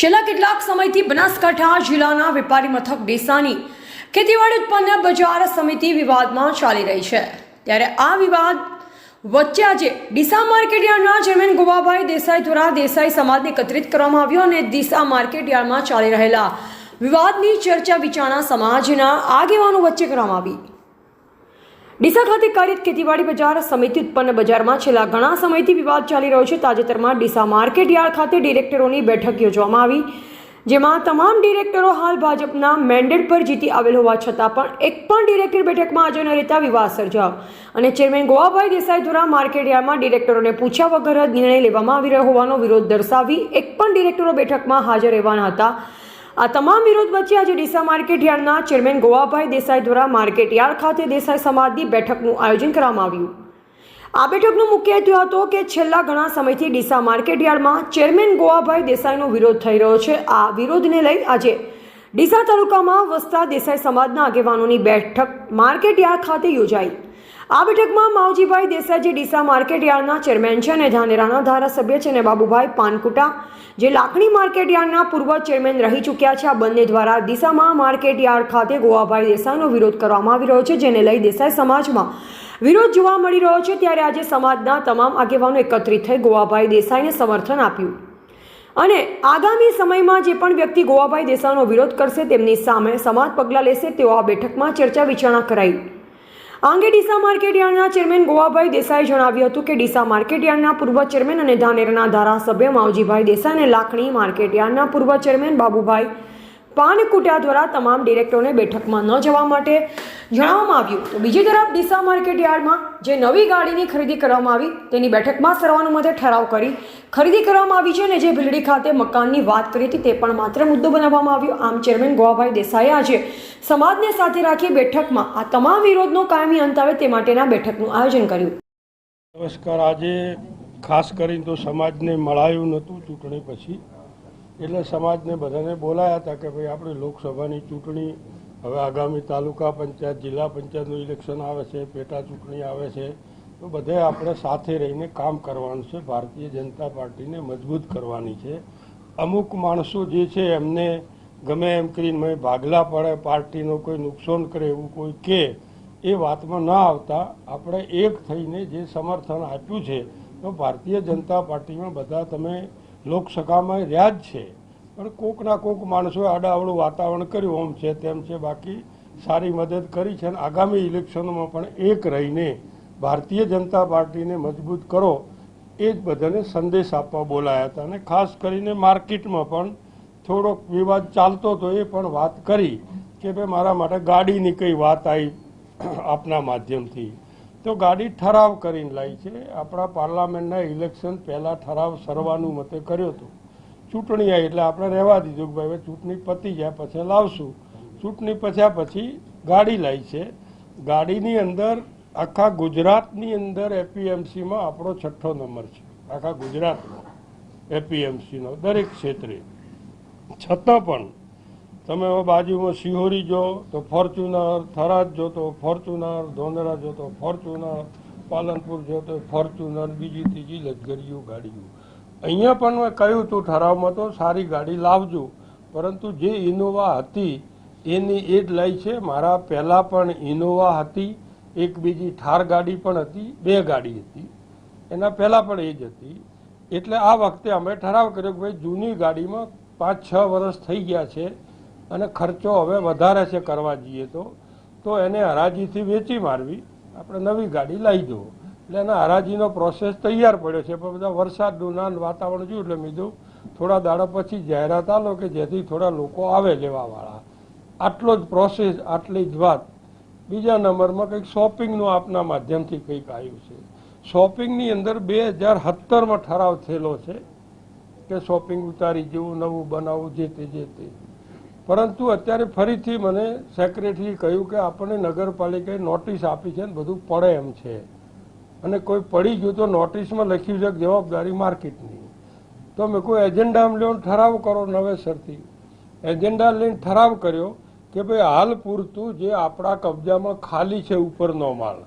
છેલ્લા કેટલાક સમયથી બનાસકાંઠા જિલ્લાના વેપારી મથક ડેસાની ખેતીવાડી ઉત્પન્ન બજાર સમિતિ વિવાદમાં ચાલી રહી છે. ત્યારે આ વિવાદ વચ્ચે આજે ડીસા માર્કેટયાર્ડના ચેરમેન ગોવાભાઈ દેસાઈ દ્વારા દેસાઈ સમાજને એકત્રિત કરવામાં આવ્યો અને ડીસા માર્કેટયાર્ડમાં ચાલી રહેલા વિવાદની ચર્ચા વિચારણા સમાજના આગેવાનો વચ્ચે કરવામાં આવી. ડીસા ખાતે કાર્યરત ખેતીવાડી બજાર સમિતિ ઉત્પન્ન બજારમાં છેલ્લા ઘણા સમયથી વિવાદ ચાલી રહ્યો છે. તાજેતરમાં ડીસા માર્કેટ યાર્ડ ખાતે ડિરેક્ટરોની બેઠક યોજવામાં આવી, જેમાં તમામ ડિરેક્ટરો હાલ ભાજપના મેન્ડેટ પર જીતી આવેલ હોવા છતાં પણ એક પણ ડિરેક્ટર બેઠકમાં હાજર ન રહેતા વિવાદ સર્જાયો. અને ચેરમેન ગોવાભાઈ દેસાઈ દ્વારા માર્કેટ યાર્ડમાં ડિરેક્ટરોને પૂછ્યા વગર જ નિર્ણય લેવામાં આવી રહ્યો હોવાનો વિરોધ દર્શાવી એક પણ ડિરેક્ટરો બેઠકમાં હાજર રહેવાના હતા. આ તમામ વિરોધ વચ્ચે આજે ડીસા માર્કેટ યાર્ડના ચેરમેન ગોવાભાઈ દેસાઈ દ્વારા માર્કેટ યાર્ડ ખાતે દેસાઈ સમાજની બેઠકનું આયોજન કરવામાં આવ્યું. આ બેઠકનો મુખ્ય હેતુ હતો કે છેલ્લા ઘણા સમયથી ડીસા માર્કેટ યાર્ડમાં ચેરમેન ગોવાભાઈ દેસાઈનો વિરોધ થઈ રહ્યો છે. આ વિરોધને લઈ આજે ડીસા તાલુકામાં વસતા દેસાઈ સમાજના આગેવાનોની બેઠક માર્કેટ યાર્ડ ખાતે યોજાઈ. આ બેઠકમાં માવજીભાઈ દેસાઈ જે ડીસા માર્કેટ યાર્ડના ચેરમેન છે અને ધાનેરાના ધારાસભ્ય છે અને બાબુભાઈ પાનકુટા, જે લાખણી માર્કેટયાર્ડના પૂર્વ ચેરમેન રહી ચૂક્યા છે. આ બંને દ્વારા ડીસામાં માર્કેટ યાર્ડ ખાતે ગોવાભાઈ દેસાઈનો વિરોધ કરવામાં આવી રહ્યો છે, જેને લઈ દેસાઈ સમાજમાં વિરોધ જોવા મળી રહ્યો છે. ત્યારે આજે સમાજના તમામ આગેવાનો એકત્રિત થઈ ગોવાભાઈ દેસાઈને સમર્થન આપ્યું. અને આગામી સમયમાં જે પણ વ્યક્તિ ગોવાભાઈ દેસાઈનો વિરોધ કરશે, તેમની સામે સમાજ પગલાં લેશે. તેઓ આ બેઠકમાં ચર્ચા વિચારણા કરાઈ. આ અંગે ડીસા માર્કેટ યાર્ડના ચેરમેન ગોવાભાઈ દેસાઈએ જણાવ્યું હતું કે ડીસા માર્કેટ યાર્ડના પૂર્વ ચેરમેન અને ધાનેરના ધારાસભ્ય માવજીભાઈ દેસાઈ અને લાખણી માર્કેટ યાર્ડના પૂર્વ ચેરમેન બાબુભાઈ પાનકુટા દ્વારા તમામ ડિરેક્ટરોને બેઠકમાં ન જવા માટે જણાવવામાં આવ્યું. તો બીજી તરફ ડીસા માર્કેટ યાર્ડમાં જે નવી ગાડીની ખરીદી કરવામાં આવી, તેની બેઠકમાં સર્વાનુમતે ઠરાવ કરી ખરીદી કરવામાં આવી છે અને જે ભીલડી ખાતે મકાનની વાત કરી હતી તે પણ માત્ર મુદ્દો બનાવવામાં આવ્યો. આમ ચેરમેન ગોવાભાઈ દેસાઈએ આજે સમાજને સાથે રાખી બેઠકમાં આ તમામ વિરોધનો કાયમી અંત આવે તે માટેના બેઠકનું આયોજન કર્યું. નમસ્કાર. આજે ખાસ કરીને તો સમાજને મળાયું નહોતું ચૂંટણી પછી. એટલે સમાજને બધાને બોલાયા હતા કે ભાઈ આપણે લોકસભાની ચૂંટણી, હવે આગામી તાલુકા પંચાયત, જિલ્લા પંચાયતનું ઇલેક્શન આવે છે, પેટા ચૂંટણી આવે છે, તો બધે આપણે સાથે રહીને કામ કરવાનું છે, ભારતીય જનતા પાર્ટીને મજબૂત કરવાની છે. અમુક માણસો જે છે એમને ગમે એમ કરીને ભાગલા પડે, પાર્ટીનો કોઈ નુકસાન કરે એવું કોઈ કે, એ વાતમાં ન આવતા. આપણે એક થઈને જે સમર્થન આપ્યું છે, તો ભારતીય જનતા પાર્ટીમાં બધા તમે લોકસભામાં રહ્યા જ છે. પણ કોકના કોક માણસોએ આડાવડું વાતાવરણ કર્યું, ઓમ છે તેમ છે, બાકી સારી મદદ કરી છે અને આગામી ઇલેક્શનોમાં પણ એક રહીને ભારતીય જનતા પાર્ટીને મજબૂત કરો, એ જ બધાને સંદેશ આપવા બોલાયા હતા. અને ખાસ કરીને માર્કેટમાં પણ થોડોક વિવાદ ચાલતો હતો, એ પણ વાત કરી કે ભાઈ, મારા માટે ગાડીની કઈ વાત આવી આપના માધ્યમથી. તો ગાડી ઠરાવ કરીને લાવી છે. આપણા પાર્લામેન્ટના ઇલેક્શન પહેલાં ઠરાવ સરવાનું મતે કર્યો હતો. ચૂંટણી આવી એટલે આપણે રહેવા દીધું કે ભાઈ હવે ચૂંટણી પતી જાય પછી લાવશું. ચૂંટણી પછ્યા પછી ગાડી લાવી છે. ગાડીની અંદર આખા ગુજરાતની અંદર એપીએમસીમાં આપણો છઠ્ઠો નંબર છે. આખા ગુજરાતનો એપીએમસીનો દરેક ક્ષેત્રે. છતાં પણ તમે બાજુમાં સિહોરી જો, તો ફોર્ચ્યુનર, થરાદ જો, તો ફોર્ચ્યુનર ધોંધરા જો, તો ફોર્ચ્યુનર, પાલનપુર જો, તો ફોર્ચ્યુનર, બીજી ત્રીજી લક્ઝરીઓ ગાડીઓ. અહીંયા પણ મેં કહ્યું હતું ઠરાવમાં તો સારી ગાડી લાવજો, પરંતુ જે ઇનોવા હતી, એની એ જ લઈ છે. મારા પહેલાં પણ ઇનોવા હતી, એક બીજી થાર ગાડી પણ હતી, બે ગાડી હતી. એના પહેલાં પણ એ જ હતી. એટલે આ વખતે અમે ઠરાવ કર્યો કે ભાઈ જૂની ગાડીમાં પાંચ છ વર્ષ થઈ ગયા છે. અને ખર્ચો હવે વધારે છે કરવા જઈએ તો તો એને હરાજીથી વેચી મારવી. આપણે નવી ગાડી લાવી દો એટલે એના હરાજીનો પ્રોસેસ તૈયાર પડ્યો છે. પણ બધા વરસાદનું ના વાતાવરણ જોયું એટલે મીધું થોડા દાડા પછી જાહેરાત આલો કે જેથી થોડા લોકો આવે લેવાવાળા. આટલો જ પ્રોસેસ આટલી જ વાત. બીજા નંબરમાં કંઈક શોપિંગનું આપના માધ્યમથી કંઈક આવ્યું છે. શોપિંગની અંદર બે હજાર સત્તરમાં ઠરાવ થયેલો છે કે શોપિંગ ઉતારી જેવું, નવું બનાવવું, જે તે જે તે. પરંતુ અત્યારે ફરીથી મને સેક્રેટરી કહ્યું કે આપણને નગરપાલિકાએ નોટિસ આપી છે ને બધું પડે એમ છે. અને કોઈ પડી ગયું તો નોટિસમાં લખ્યું છે જવાબદારી માર્કેટની. તો મેં કોઈ એજન્ડામાં લ્યો ઠરાવ કરો નવેસરથી. એજન્ડા લઈને ઠરાવ કર્યો કે ભાઈ, હાલ પૂરતું જે આપણા કબજામાં ખાલી છે ઉપરનો માળ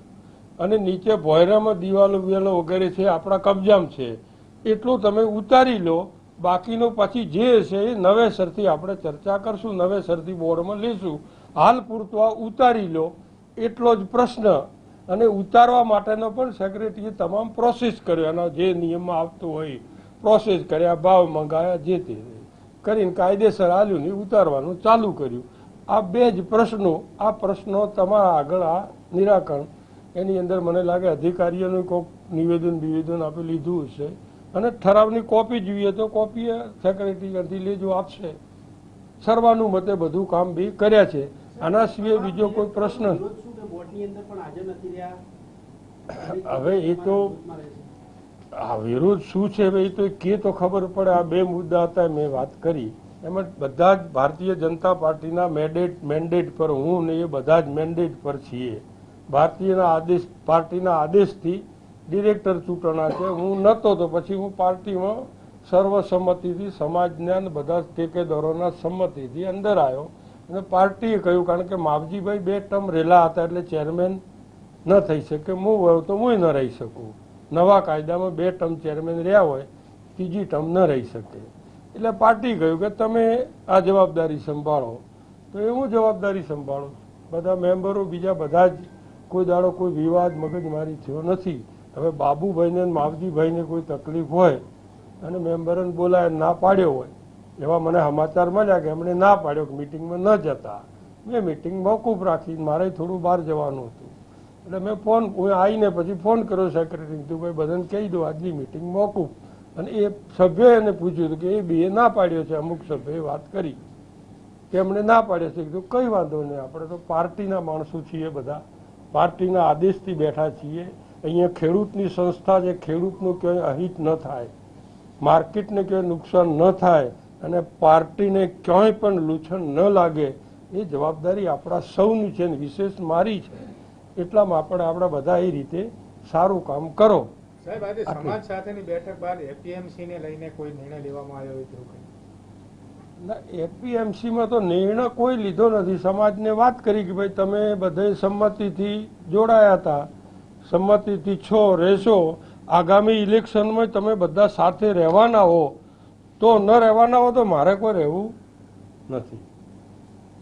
અને નીચે ભોયરામાં દિવાલો વિવાલો વગેરે છે, આપણા કબજામાં છે, એટલું તમે ઉતારી લો બાકીનું પછી જે છે એ નવેસરથી આપણે ચર્ચા કરશું નવેસરથી બોર્ડમાં લેશું. હાલ પૂરતું આ ઉતારી લો. એટલો જ પ્રશ્ન. અને ઉતારવા માટેનો પણ સેક્રેટરીએ તમામ પ્રોસેસ કર્યો. એનો જે નિયમમાં આવતો હોય પ્રોસેસ કર્યા, ભાવ મંગાયા, જે તે. કરીને કાયદેસર હાલ્યું ને ઉતારવાનું ચાલુ કર્યું. આ બે જ પ્રશ્નો, આ પ્રશ્નો તમારા આગળ આ નિરાકરણ. એની અંદર મને લાગે અધિકારીઓનું કોઈક નિવેદન બિવેદન આપી લીધું હશે. અને ઠરાવની કોપી જોઈએ તો કોપી સેક્રેટરી ત્યાંથી લેજો આપશે. સર્વાનુમતે બધું કામ બી કર્યા છે. આના સિવાય બીજો કોઈ પ્રશ્ન? હવે એ તો આ વિરોધ શું છે? એ તો કે તો ખબર પડે. આ બે મુદ્દા હતા મેં વાત કરી. એમાં બધા જ ભારતીય જનતા પાર્ટીના મેન્ડેટ મેન્ડેટ પર હું ને એ બધા જ મેન્ડેટ પર છીએ. ભારતીયના આદેશ પાર્ટીના આદેશથી ડિરેક્ટર ચૂંટણા છે. હું નહોતો તો પછી હું પાર્ટીમાં સર્વસંમતિથી સમાજના જ્ઞાન બધા ઠેકેદારોના સંમતિથી અંદર આવ્યો. અને પાર્ટીએ કહ્યું, કારણ કે માવજીભાઈ બે ટર્મ રેલા હતા એટલે ચેરમેન ન થઈ શકે. હું હોય તો હું ન રહી શકું. નવા કાયદામાં બે ટર્મ ચેરમેન રહ્યા હોય, ત્રીજી ટર્મ ન રહી શકે. એટલે પાર્ટી કહ્યું કે તમે આ જવાબદારી સંભાળો. તો એ હું જવાબદારી સંભાળું બધા મેમ્બરો, બીજા બધા જ, કોઈ દાડો કોઈ વિવાદ, મગજમારી થયો નથી. હવે બાબુભાઈને માવજીભાઈને કોઈ તકલીફ હોય અને મેમ્બરોને બોલાય ના પાડ્યો હોય, એવા મને સમાચાર મળ્યા કે એમણે ના પાડ્યો કે મિટિંગમાં ન જતા. મેં મિટિંગ મોકૂફ રાખી મારે થોડું બહાર જવાનું હતું. એટલે મેં ફોન, હું આવીને પછી ફોન કર્યો સેક્રેટરી તું ભાઈ, બધાને કહી દો, આજની મિટિંગ મોકૂફ. અને એ સભ્યોએ એને પૂછ્યું હતું કે એ બે ના પાડ્યો છે, અમુક સભ્યોએ વાત કરી. કે એમણે ના પાડ્યો છે. કીધું, કંઈ વાંધો નહીં, આપણે તો પાર્ટીના માણસો છીએ બધા. પાર્ટીના આદેશથી બેઠા છીએ. અહીંયા ખેડૂતની સંસ્થા છે ખેડૂતનું ક્યાંય અહિત ન થાય માર્કેટને ક્યાંય નુકસાન ન થાય અને પાર્ટીને ક્યાંય પણ લૂછણ ન લાગે એ જવાબદારી આપણા સૌની છે ને વિશેષ મારી છે. એટલામાં આપણે આપણા બધા એ રીતે સારું કામ કરો. સાહેબ આજે સમાજ સાથેની બેઠક બાદ એપીએમસી ને લઈને કોઈ નિર્ણય લેવામાં આવ્યો હોય કંઈ? એપીએમસીમાં તો નિર્ણય કોઈ લીધો નથી. સમાજને વાત કરી કે ભાઈ તમે બધે સંમતિથી જોડાયા હતા. સંમતિથી છો રહેશો. આગામી ઇલેક્શનમાં તમે બધા સાથે રહેવાના હો. તો ન રહેવાના હો તો મારે કોઈ રહેવું નથી.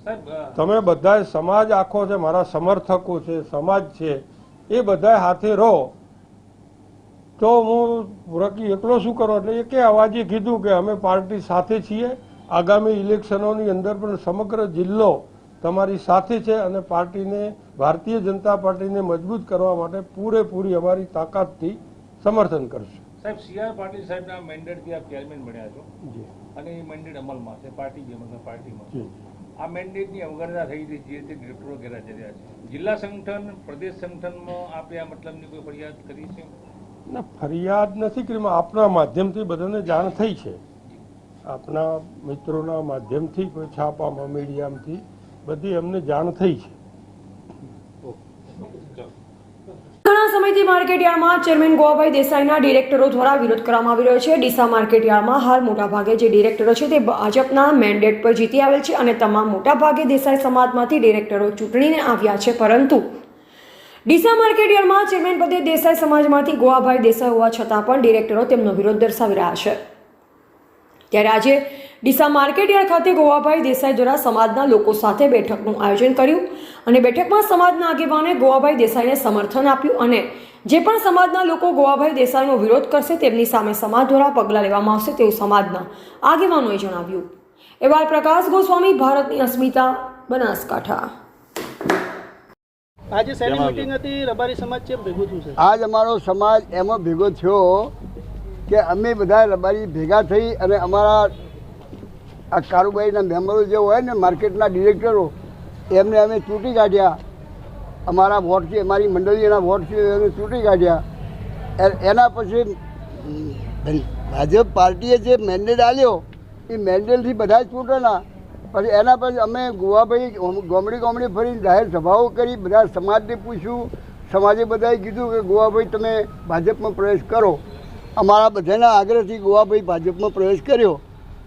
સાહેબ તમે બધા સમાજ આખો છે મારા સમર્થકો છે સમાજ છે એ બધા હાથે રહો. તો હું રકી એકલો શું કરો? એટલે એકે અવાજે કીધું કે અમે પાર્ટી સાથે છીએ. આગામી ઇલેક્શનોની અંદર પણ સમગ્ર જિલ્લો તમારી સાથે છે અને પાર્ટીને ભારતીય જનતા પાર્ટીને મજબૂત કરવા માટે પૂરેપૂરી અમારી તાકાતથી સમર્થન કરશે. સાહેબ સીઆર પાટીલ સાહેબના મેન્ડેટથી આપ ચેરમેન બન્યા છો. જી. અને એ મેન્ડેટ અમલમાં છે પાર્ટી જે મતલબ પાર્ટીમાં. જી આ મેન્ડેટની અવગણના થઈ રહી છે જે તે ડિરેક્ટરો ગેરહાજર્યા છે. જિલ્લા સંગઠન પ્રદેશ સંગઠનમાં આપે આ મતલબની કોઈ ફરિયાદ કરી છે? ના ફરિયાદ નથી કરી આપના માધ્યમથી બધાને જાણ થઈ છે. આપના મિત્રોના માધ્યમથી કોઈ છાપામાં મીડિયામાંથી બધી અમને જાણ થઈ છે. ઘણા સમયથી માર્કેટયાર્ડમાં ચેરમેન ગોવાભાઈ દેસાઈના ડિરેક્ટરો દ્વારા વિરોધ કરવામાં આવી રહ્યો છે. ડીસા માર્કેટયાર્ડમાં હાલ મોટાભાગે જે ડિરેક્ટરો છે તે ભાજપના મેન્ડેટ પર જીતી આવેલ છે અને તમામ મોટાભાગે દેસાઈ સમાજમાંથી ડિરેક્ટરો ચૂંટણીને આવ્યા છે. પરંતુ ડીસા માર્કેટયાર્ડમાં ચેરમેન પદે દેસાઈ સમાજમાંથી ગોવાભાઈ દેસાઈ હોવા છતાં પણ ડિરેક્ટરો તેમનો વિરોધ દર્શાવી રહ્યા છે. ત્યારે આજે ડીસા માર્કેટયાર્ડ ખાતે ગોવાભાઈ દેસાઈ દ્વારા સમાજના લોકો સાથે બેઠકનું આયોજન કર્યું અને બેઠકમાં સમાજના આગેવાને ગોવાભાઈ દેસાઈને સમર્થન આપ્યું અને જે પણ સમાજના લોકો ગોવાભાઈ દેસાઈનો વિરોધ કરશે તેમની સામે સમાજ દ્વારા પગલાં લેવામાં આવશે તેવું સમાજના આગેવાનોએ જણાવ્યું. એવા પ્રકાશ ગોસ્વામી ભારતની અસ્મિતા બનાસકાંઠા. આજે શેની મીટિંગ હતી? રબારી સમાજ છે ભેગું થયું છે? આજ અમારો સમાજ એમાં ભેગો થયો કે અમે બધા રબારી ભેગા થઈ અને અમારા આ કારુબાઈના મેમ્બરો જે હોય ને માર્કેટના ડિરેક્ટરો, એમને અમે ચૂંટી કાઢ્યા. અમારા વોટથી અમારી મંડળીના વોટથી અમે ચૂંટી કાઢ્યા. એના પછી ભાજપ પાર્ટીએ જે મેન્ડેટ આલ્યો, એ મેન્ડેટથી બધા જ ચૂંટેલા પછી એના પછી અમે ગોવાભાઈ ગોમડી ગોમડી ફરી જાહેર સભાઓ કરી, બધા સમાજને પૂછ્યું. સમાજે બધાએ કીધું કે, ગોવાભાઈ, તમે ભાજપમાં પ્રવેશ કરો. અમારા બધાના આગ્રહથી ગોવાભાઈ ભાજપમાં પ્રવેશ કર્યો.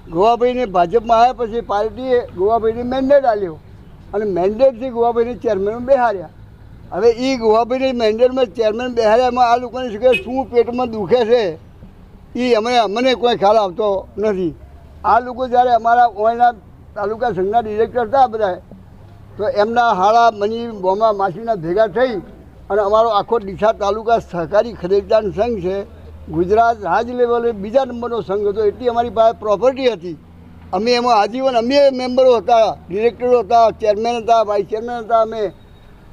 ગોવાભાઈને ભાજપમાં આવ્યા પછી પાર્ટીએ ગોવાભાઈને મેન્ડેટ આપ્યો. અને મેન્ડેટથી ગોવાભાઈને ચેરમેન બેહાર્યા હવે એ ગોવાભાઈને મેન્ડેટમાં ચેરમેન બેહાર્યામાં આ લોકોને શું કે શું પેટમાં દુખે છે? એ અમે અમને કોઈ ખ્યાલ આવતો નથી. આ લોકો જ્યારે અમારા ઓયના તાલુકા સંઘના ડિરેક્ટર હતા બધા તો એમના હાળા મની બોમા માછીના ભેગા થઈ અને અમારો આખો ડીસા તાલુકા સહકારી ખરીદદાર સંઘ છે ગુજરાત રાજ લેવલે બીજા નંબરનો સંઘ હતો, એટલી અમારી પાસે પ્રોપર્ટી હતી. અમે એમાં આજીવન, અમે મેમ્બરો હતા ડિરેક્ટરો હતા ચેરમેન હતા વાઇસ ચેરમેન હતા, અમે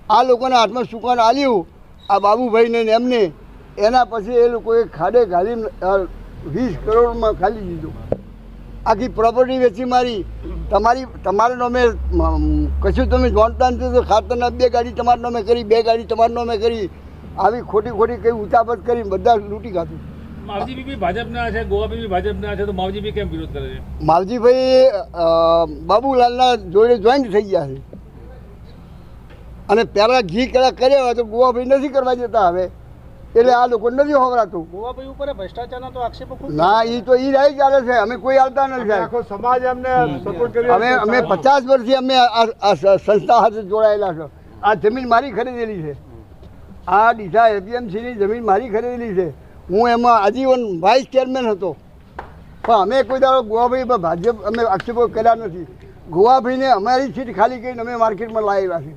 આ લોકોના હાથમાં સુકાન આલ્યું, આ બાબુભાઈને ને એમને. એના પછી એ લોકોએ ખાડે ઘાલી વીસ કરોડમાં ખાલી દીધું. આખી પ્રોપર્ટી વેચી મારી. તમારી, તમારા નામે કશું તમે જાણતા નથી તો ખાતરના બે ગાડી તમારા નામે કરી, બે ગાડી તમારા નામે કરી. આવી ખોટી ખોટી કઈ ઉચાપત કરી બધા લૂંટી ખાધું. માવજી બી ભાજપના છે ગોવા બી ભાજપના છે તો માવજી બી કેમ વિરોધ કરે છે? માવજીભાઈ બાબુલાલના જોડે જોઈન્ટ થઈ ગયા છે. અને પહેલા ઘી કેળા કર્યા હોય તો ગોવાભાઈ નથી કરવા જતા હવે. એટલે આ લોકો નથી હોવરાતું. ગોવાભાઈ ઉપર ભ્રષ્ટાચારના તો આક્ષેપો ના એ તો એ રાય ચાલે છે. અમે કોઈ આવતા નથી આખો સમાજ અમને સપોર્ટ કરી અમે અમે પચાસ વર્ષથી અમે આ સંસ્થા સાથે જોડાયેલા છો. આ જમીન મારી ખરીદેલી છે. આ ડીસા એપીએમસીની જમીન મારી ખરીદેલી છે. હું એમાં આજીવન વાઇસ ચેરમેન હતો. પણ અમે કોઈ દાડો ગોવાભાઈ પર ભાજપ અમે આક્ષેપો કર્યા નથી. ગોવાભાઈને અમારી સીટ ખાલી કરીને અમે માર્કેટમાં લાવેલા છે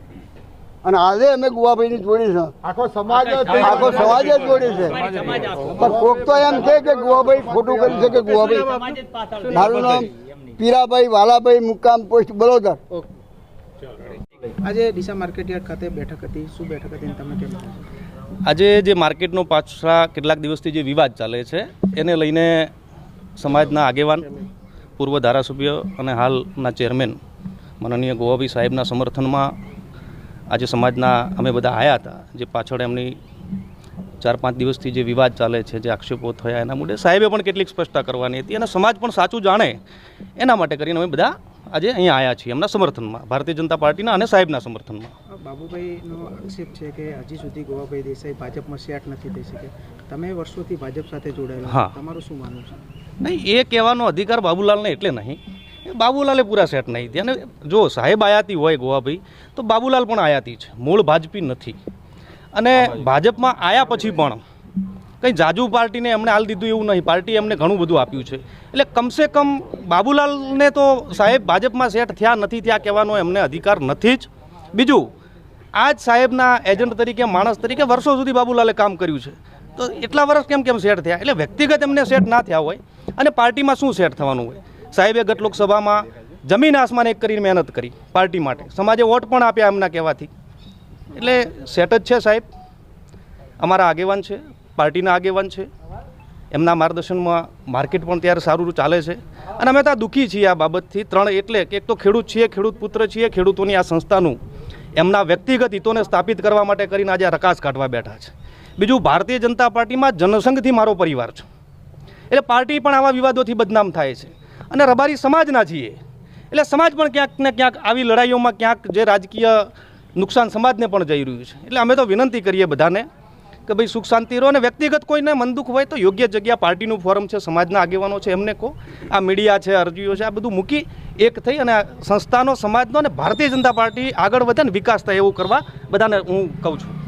અને આજે અમે ગોવાભાઈની જોડી છે. આખો સમાજ આખો સમાજ જ જોડે છે. પણ કોક તો એમ છે કે ગોવાભાઈ ખોટું કર્યું છે કે ગોવાભાઈ. મારું નામ પીરાભાઈ વાલાભાઈ મુકામ પોસ્ટ બરોદર. આજે ડીસા માર્કેટયાર્ડ ખાતે બેઠક હતી. શું બેઠક હતી તમે કેમ આજે જે માર્કેટનો પાછલા કેટલાક દિવસથી જે વિવાદ ચાલે છે, એને લઈને સમાજના આગેવાન, પૂર્વ ધારાસભ્ય અને હાલના ચેરમેન માનનીય ગોવાભાઈ સાહેબના સમર્થનમાં આજે સમાજના અમે બધા આવ્યા હતા. જે પાછળ એમની ચાર પાંચ દિવસથી જે વિવાદ ચાલે છે, જે આક્ષેપો થયા એના મુદ્દે સાહેબે પણ કેટલીક સ્પષ્ટતા કરવાની હતી અને સમાજ પણ સાચું જાણે એના માટે કરીને અમે બધા આજે અહીંયા આવ્યા છીએ એમના સમર્થનમાં ભારતીય જનતા પાર્ટીના અને સાહેબના સમર્થનમાં. બાબુભાઈનો આક્ષેપ છે કે હજી સુધી ગોવાભાઈ દેસાઈ ભાજપમાં સેટ નથી થઈ શકે. તમે વર્ષોથી ભાજપ સાથે જોડાયેલા હા. છો. તમારું શું માનવું છે? નહીં એ કહેવાનો અધિકાર બાબુલાલને એટલે નહીં. બાબુલાલે પૂરા સેટ નહીં થયા. અને જો સાહેબ આયાતી હોય ગોવાભાઈ તો બાબુલાલ પણ આયાતી છે. મૂળ ભાજપી નથી. અને ભાજપમાં આયા પછી પણ કંઈ જાજુ પાર્ટીને એમણે હાલ દીધું એવું નહીં. પાર્ટી એમને ઘણું બધું આપ્યું છે. એટલે કમસે કમ બાબુલાલને તો સાહેબ ભાજપમાં સેટ થયા નથી થયા કહેવાનો એમને અધિકાર નથી જ. બીજું આ જ સાહેબના એજન્ટ તરીકે, માણસ તરીકે વર્ષો સુધી બાબુલાલે કામ કર્યું છે. તો એટલા વર્ષ કેમ કેમ સેટ થયા? એટલે વ્યક્તિગત એમને સેટ ના થયા હોય અને પાર્ટીમાં શું સેટ થવાનું હોય? સાહેબે ગત લોકસભામાં જમીન આસમાન એક કરીને મહેનત કરી પાર્ટી માટે. સમાજે વોટ પણ આપ્યા એમના કહેવાથી. એટલે સેટ જ છે સાહેબ. અમારા આગેવાન છે. પાર્ટીના આગેવાન છે. એમના માર્ગદર્શનમાં માર્કેટ પણ ત્યારે સારું ચાલે છે. અને અમે ત્યાં દુઃખી છીએ આ બાબતથી. ત્રણ એટલે કે એક તો ખેડૂત છીએ, ખેડૂત પુત્ર છીએ, ખેડૂતોની આ સંસ્થાનું એમના વ્યક્તિગત હિતોને સ્થાપિત કરવા માટે કરીને આજે રકાસ કાઢવા બેઠા છે. બીજું, ભારતીય જનતા પાર્ટીમાં જનસંઘથી મારો પરિવાર છે. એટલે પાર્ટી પણ આવા વિવાદોથી બદનામ થાય છે. અને રબારી સમાજના છીએ. એટલે સમાજ પણ ક્યાંક ને ક્યાંક આવી લડાઈઓમાં ક્યાંક જે રાજકીય નુકસાન સમાજને પણ જઈ રહ્યું છે. એટલે અમે તો વિનંતી કરીએ બધાને કે ભાઈ સુખ શાંતિ રહો અને વ્યક્તિગત કોઈને મન દુઃખ હોય તો યોગ્ય જગ્યા પાર્ટીનું ફોરમ છે, સમાજના આગેવાનો છે, એમને કહો. આ મીડિયા છે અરજીઓ છે, આ બધું મૂકી એક થઈ અને સંસ્થાનો, સમાજનો અને ભારતીય જનતા પાર્ટી આગળ વધે ને વિકાસ થાય એવું કરવા બધાને હું કહું છું.